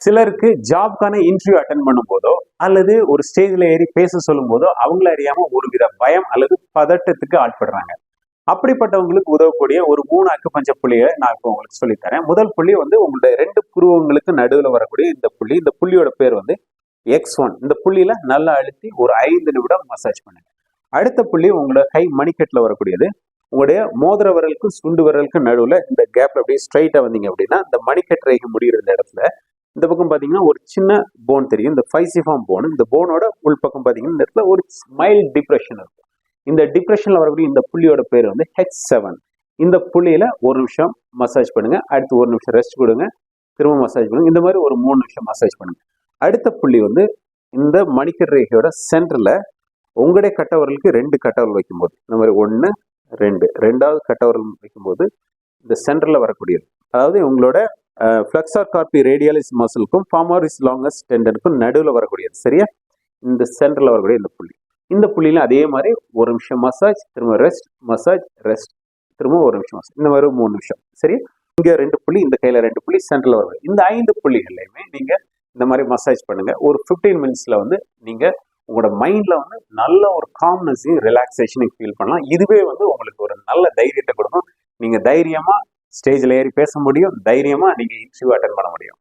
சிலருக்கு ஜாப்க்கான interview attend பண்ணும்போதோ அல்லது ஒரு ஸ்டேஜில் ஏறி பேச சொல்லும் போதோ அவங்கள அறியாம ஒருவித பயம் அல்லது பதட்டத்துக்கு ஆட்படுறாங்க. அப்படிப்பட்டவங்களுக்கு உதவக்கூடிய ஒரு மூணு அக்குப்பஞ்ச புள்ளியை நான் இப்போ உங்களுக்கு சொல்லித்தரேன். முதல் புள்ளி வந்து உங்களுடைய ரெண்டு புருவங்களுக்கு நடுவில் வரக்கூடிய இந்த புள்ளி. இந்த புள்ளியோட பேர் வந்து எக்ஸ் ஒன் இந்த புள்ளியில நல்லா அழுத்தி ஒரு ஐந்து நிமிடம் மசாஜ் பண்ணுங்க. அடுத்த புள்ளி உங்களோட கை மணிக்கட்டில் வரக்கூடியது. உங்களுடைய மோதிர விரலுக்கும் சுண்டு விரலுக்கும் நடுவில் இந்த கேப்ல அப்படியே ஸ்ட்ரைட்டா வந்தீங்க அப்படின்னா இந்த மணிக்கட்டு ரேகை முடிகிற இடத்துல இந்த பக்கம் பார்த்தீங்கன்னா ஒரு சின்ன போன் தெரியும். இந்த ஃபைசிஃபார்ம் போன் இந்த போனோட உள்பக்கம் பார்த்தீங்கன்னா இந்த இடத்துல ஒரு ஸ்மைல் டிப்ரெஷன் இருக்கும் இந்த டிப்ரெஷனில் வரக்கூடிய இந்த புள்ளியோட பேர் வந்து ஹெச் செவன் இந்த புள்ளியில் ஒரு நிமிஷம் மசாஜ் பண்ணுங்கள் அடுத்து ஒரு நிமிஷம் ரெஸ்ட் கொடுங்க. திரும்ப மசாஜ் பண்ணுங்கள் இந்த மாதிரி ஒரு மூணு நிமிஷம் மசாஜ் பண்ணுங்கள் அடுத்த புள்ளி வந்து இந்த மணிக்கர் ரேகையோட சென்டரில் உங்களுடைய கட்டவரலுக்கு ரெண்டு கட்டவரல் வைக்கும்போது இந்த மாதிரி ஒன்று ரெண்டு. ரெண்டாவது கட்டவரல் வைக்கும்போது இந்த சென்டரில் வரக்கூடியது. அதாவது உங்களோட ஃப்ளெக்ஸார் கார்பி ரேடியாலிஸ் மசிலுக்கும் ஃபார்மாரிஸ் லாங்கஸ்ட் டெண்டனுக்கும் நடுவில் வரக்கூடியது சரியா? இந்த சென்டரில் வரக்கூடிய இந்த புள்ளி. இந்த புள்ளியில அதே மாதிரி ஒரு நிமிஷம் மசாஜ் திரும்ப ரெஸ்ட் மசாஜ் ரெஸ்ட் திரும்ப ஒரு நிமிஷம் மசாஜ் இந்த மாதிரி மூணு நிமிஷம் சரி இங்கே ரெண்டு புள்ளி இந்த கையில் ரெண்டு புள்ளி சென்டரில் வரும் இந்த ஐந்து புள்ளிகள்லையுமே நீங்கள் இந்த மாதிரி மசாஜ் பண்ணுங்கள் ஒரு ஃபிஃப்டீன் மினிட்ஸில் வந்து நீங்கள் உங்களோட மைண்டில் வந்து நல்ல ஒரு காம்னஸையும் ரிலாக்ஸேஷனையும் ஃபீல் பண்ணலாம். இதுவே வந்து உங்களுக்கு ஒரு நல்ல தைரியத்தை கொடுக்கும். நீங்கள் தைரியமாக ஸ்டேஜ்ல ஏறி பேச முடியும் தைரியமா நீங்க இன்டர்வியூ அட்டன் பண்ண முடியும்.